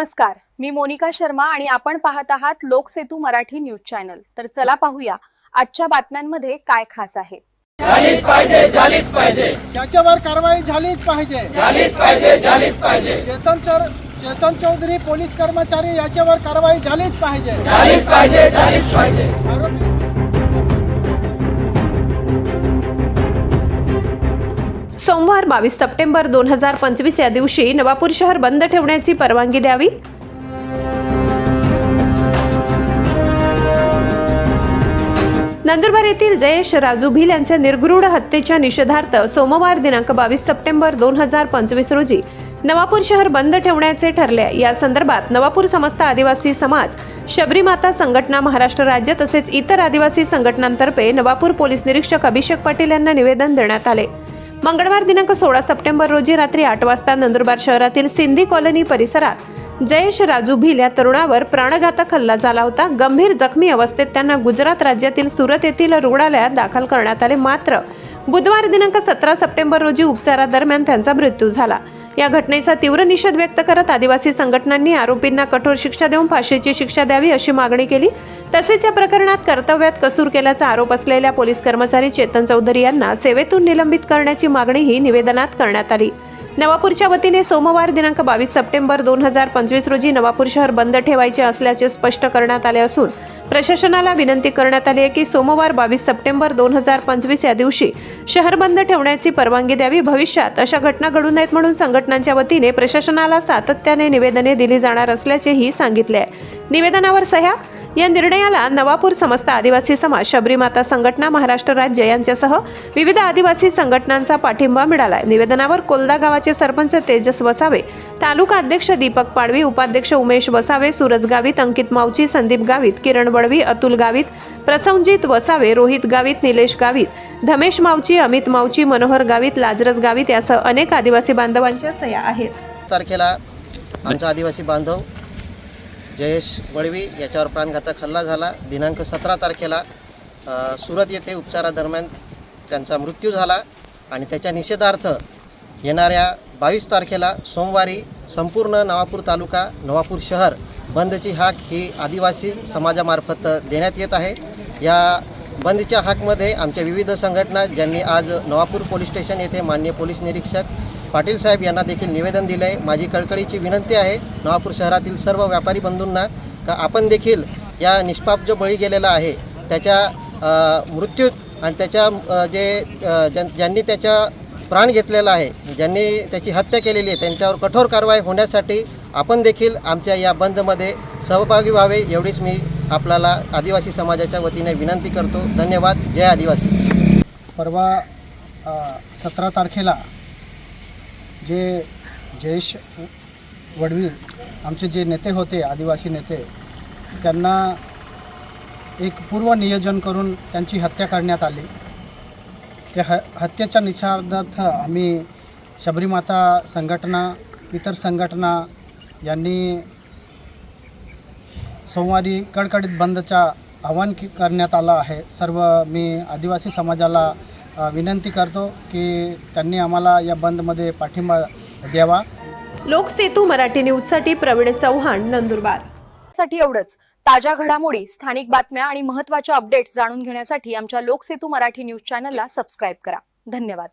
नमस्कार मी मोनिका शर्मा आणि आपण पाहत आहात लोकसेतू मराठी न्यूज चॅनल. तर चला पाहूया आजच्या बातम्यांमध्ये काय खास आहे. झालीच पाहिजे झालीच पाहिजे. त्याच्यावर कारवाई झालीच पाहिजे. झालीच पाहिजे झालीच पाहिजे. चेतन सर चेतन चौधरी पोलीस कर्मचारी याच्यावर कारवाई झालीच पाहिजे. झालीच पाहिजे झालीच पाहिजे. आरोपी सोमवार बावीस सप्टेंबर दोन हजार पंचवीस या दिवशी नवापूर शहर बंद ठेवण्याची परवानगी द्यावी. नंदुरबार येथील जयेश राजू भिल यांच्या निर्गृढ हत्येच्या निषेधार्थ सोमवार दिनांक बावीस सप्टेंबर दोन हजार पंचवीस रोजी नवापूर शहर बंद ठेवण्याचे ठरले. या संदर्भात नवापूर समस्त आदिवासी समाज शबरीमाता संघटना महाराष्ट्र राज्य तसेच इतर आदिवासी संघटनांतर्फे नवापूर पोलीस निरीक्षक अभिषेक पाटील यांना निवेदन देण्यात आले. मंगळवार दिनांक सोळा सप्टेंबर रोजी रात्री आठ वाजता नंदुरबार शहरातील सिंधी कॉलनी परिसरात जयेश राजू भिल या तरुणावर प्राणघातक हल्ला झाला होता. गंभीर जखमी अवस्थेत त्यांना गुजरात राज्यातील सुरत येथील रुग्णालयात दाखल करण्यात आले. मात्र बुधवार दिनांक सतरा सप्टेंबर रोजी उपचारादरम्यान त्यांचा मृत्यू झाला. या घटनेचा तीव्र निषेध व्यक्त करत आदिवासी संघटनांनी आरोपींना कठोर शिक्षा देऊन फाशीची शिक्षा द्यावी अशी मागणी केली. तसेच या प्रकरणात कर्तव्यात कसूर केल्याचा आरोप असलेल्या पोलीस कर्मचारी चेतन चौधरी यांना सेवेतून निलंबित करण्याची मागणीही निवेदनात करण्यात आली. नवापूरच्या वतीने सोमवार दिनांक बावीस सप्टेंबर दोन हजार पंचवीस रोजी नवापूर शहर बंद ठेवायचे असल्याचे स्पष्ट करण्यात आले असून प्रशासनाला विनंती करण्यात आली आहे की सोमवार बावीस सप्टेंबर दोन हजार पंचवीस या दिवशी शहर बंद ठेवण्याची परवानगी द्यावी. भविष्यात अशा घटना घडू नयेत म्हणून संघटनांच्या वतीने प्रशासनाला सातत्याने निवेदने दिली जाणार असल्याचेही सांगितले आहे. निवेदनावर सह्या या निर्णयाला नवापूर समस्त आदिवासी समाज शबरीमाता संघटना महाराष्ट्र राज्य यांच्यासह विविध आदिवासी संघटनांचा पाठिंबा मिळालाय. निवेदनावर कोलदा गावाचे सरपंच तेजस वसावे तालुका अध्यक्ष दीपक पाडवी उपाध्यक्ष उमेश वसावे सूरज गावित अंकित मावची संदीप गावित किरण बडवी अतुल गावित प्रसंजित वसावे रोहित गावित निलेश गावित धमेश मावची अमित मावची मनोहर गावित लाजरस गावित यासह अनेक आदिवासी बांधवांच्या सह्या आहेत. तारखेला आमचा आदिवासी बांधव जयेश वळवी याच्यावर प्राणघातक हल्ला झाला. दिनांक सतरा तारखेला सुरत येथे उपचारादरम्यान त्यांचा मृत्यू झाला आणि त्याच्या निषेधार्थ येणाऱ्या बावीस तारखेला सोमवारी संपूर्ण नवापूर तालुका नवापूर शहर बंदची हाक ही आदिवासी समाजामार्फत देण्यात येत आहे. या बंदच्या हाकमध्ये आमच्या विविध संघटना ज्यांनी आज नवापूर पोलीस स्टेशन येथे मान्य पोलीस निरीक्षक पाटील साहेब यांना देखील निवेदन दिलं आहे माझी कळकळीची विनंती आहे नवापूर शहरातील सर्व व्यापारी बंधूंना का आपण देखील या निष्पाप जो बळी गेलेला आहे त्याच्या मृत्यूत आणि त्याच्या जे ज्यां ज्यांनी त्याच्या प्राण घेतलेला आहे ज्यांनी त्याची हत्या केलेली आहे त्यांच्यावर कठोर कारवाई होण्यासाठी आपण देखील आमच्या या बंदमध्ये सहभागी व्हावे एवढीच मी आपल्याला आदिवासी समाजाच्या वतीने विनंती करतो. धन्यवाद. जय आदिवासी. परवा सतरा तारखेला जे जयेश वडवी आमचे जे नेते होते आदिवासी नेते त्यांना एक पूर्व नियोजन करून त्यांची हत्या करण्यात आली. त्या ह हत्येच्या निषेधार्थ आम्ही शबरीमाता संघटना इतर संघटना यांनी सोमवारी कडकडीत बंदचा आवाहन करण्यात आलं आहे. सर्व मी आदिवासी समाजाला विनंती करतो की त्यांनी आम्हाला या बंदमध्ये पाठिंबा द्यावा. लोकसेतू मराठी न्यूजसाठी प्रवीण चव्हाण नंदुरबार. साठी एवढंच. ताज्या घडामोडी स्थानिक बातम्या आणि महत्त्वाच्या अपडेट्स जाणून घेण्यासाठी आमच्या लोकसेतू मराठी न्यूज चॅनलला सबस्क्राईब करा. धन्यवाद.